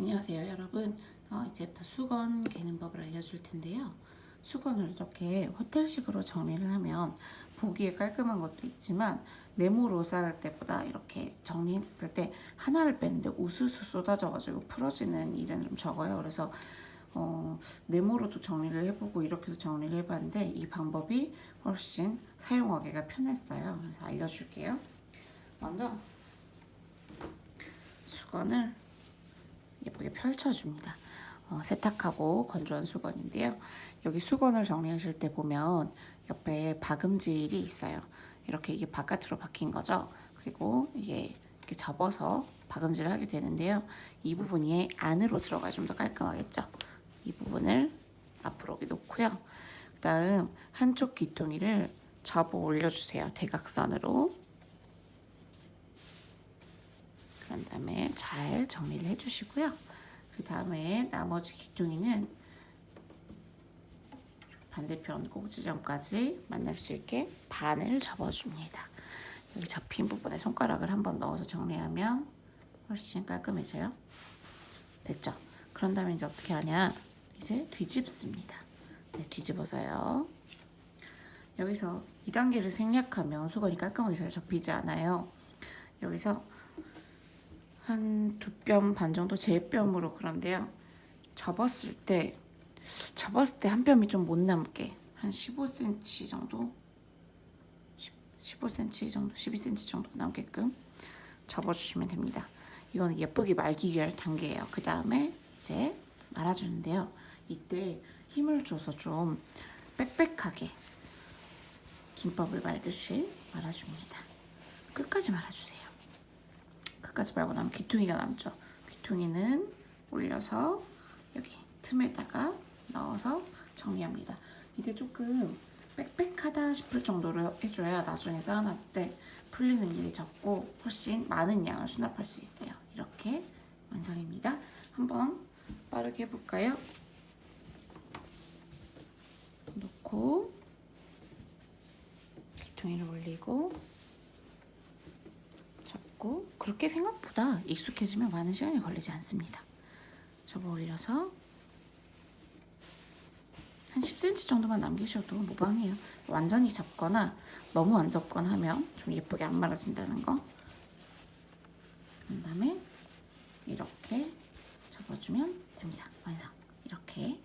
안녕하세요 여러분. 어, 이제부터 수건 개는 법을 알려줄 텐데요. 수건을 이렇게 호텔식으로 정리를 하면 보기에 깔끔한 것도 있지만 네모로 쌓을 때보다 이렇게 정리했을 때 하나를 뺐는데 우수수 쏟아져 가지고 풀어지는 일은 좀 적어요. 그래서 어, 네모로도 정리를 해보고 이렇게도 정리를 해봤는데 이 방법이 훨씬 사용하기가 편했어요. 그래서 알려줄게요. 먼저 수건을 예쁘게 펼쳐줍니다. 어, 세탁하고 건조한 수건인데요. 여기 수건을 정리하실 때 보면 옆에 박음질이 있어요. 이렇게 이게 바깥으로 박힌 거죠. 그리고 이게 이렇게 접어서 박음질을 하게 되는데요. 이 부분이 안으로 들어가 좀더 깔끔하겠죠. 이 부분을 앞으로 여기 놓고요. 그 다음 한쪽 귀퉁이를 접어 올려주세요. 대각선으로. 그런 다음에 잘 정리를 해주시고요. 그 다음에 나머지 귀퉁이는 반대편 꼭지점까지 만날 수 있게 반을 접어줍니다. 여기 접힌 부분에 손가락을 한번 넣어서 정리하면 훨씬 깔끔해져요. 됐죠? 그런 다음에 이제 어떻게 하냐? 이제 뒤집습니다. 네, 뒤집어서요. 여기서 2단계를 생략하면 수건이 깔끔하게 잘 접히지 않아요. 여기서 한 두 뼘 반 정도 제 뼘으로 그런데요. 접었을 때 접었을 때 한 뼘이 좀 못 남게 한 15cm 정도 15cm 정도 12cm 정도 남게끔 접어주시면 됩니다. 이거는 예쁘게 말기 위한 단계예요. 그 다음에 이제 말아주는데요. 이때 힘을 줘서 좀 빽빽하게 김밥을 말듯이 말아줍니다. 끝까지 말아주세요. 끝까지 말고 나면 귀퉁이가 남죠. 귀퉁이는 올려서 여기 틈에다가 넣어서 정리합니다. 이때 조금 빽빽하다 싶을 정도로 해줘야 나중에 쌓아놨을 때 풀리는 일이 적고 훨씬 많은 양을 수납할 수 있어요. 이렇게 완성입니다. 한번 빠르게 해볼까요? 놓고 귀퉁이를 올리고 접고 그렇게 생각보다 익숙해지면 많은 시간이 걸리지 않습니다. 접어 올려서 한 10cm 정도만 남기셔도 무방해요. 완전히 접거나 너무 안 접거나 하면 좀 예쁘게 안 말아진다는 거. 그런 다음에 이렇게 접어주면 됩니다. 완성. 이렇게